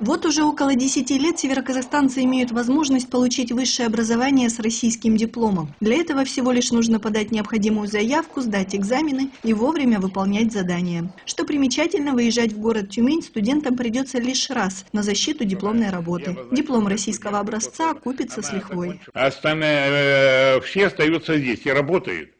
Вот уже около 10 лет североказахстанцы имеют возможность получить высшее образование с российским дипломом. Для этого всего лишь нужно подать необходимую заявку, сдать экзамены и вовремя выполнять задания. Что примечательно, выезжать в город Тюмень студентам придется лишь раз на защиту дипломной работы. Диплом российского образца купится с лихвой. Остальные, э, все остаются здесь и работают.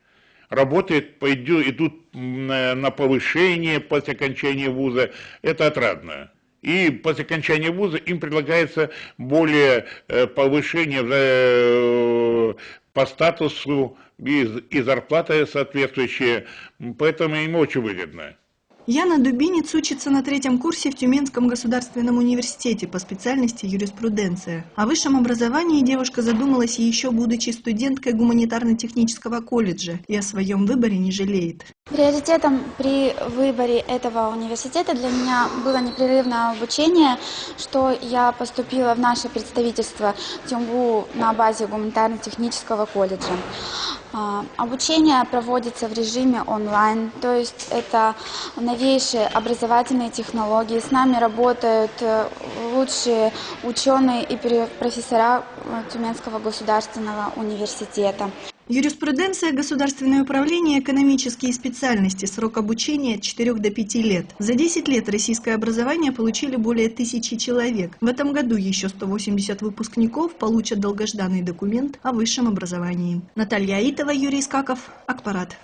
Пойдут, идут на повышение после окончания вуза. Это отрадно. И после окончания вуза им предлагается более э, повышение э, по статусу и, и зарплата соответствующая, поэтому им очень выгодно. Яна Дубинец учится на третьем курсе в Тюменском государственном университете по специальности юриспруденция. О высшем образовании девушка задумалась еще будучи студенткой гуманитарно-технического колледжа и о своем выборе не жалеет. Приоритетом при выборе этого университета для меня было непрерывное обучение, что я поступила в наше представительство ТЮМВУ на базе гуманитарно-технического колледжа. А, обучение проводится в режиме онлайн, то есть это новейшие образовательные технологии. С нами работают э, лучшие ученые и профессора э, Тюменского государственного университета. Юриспруденция, государственное управление, экономические специальности, срок обучения от 4 до 5 лет. За 10 лет российское образование получили более тысячи человек. В этом году еще 180 выпускников получат долгожданный документ о высшем образовании. Наталья Аитова, Юрий Скаков, Акпарат.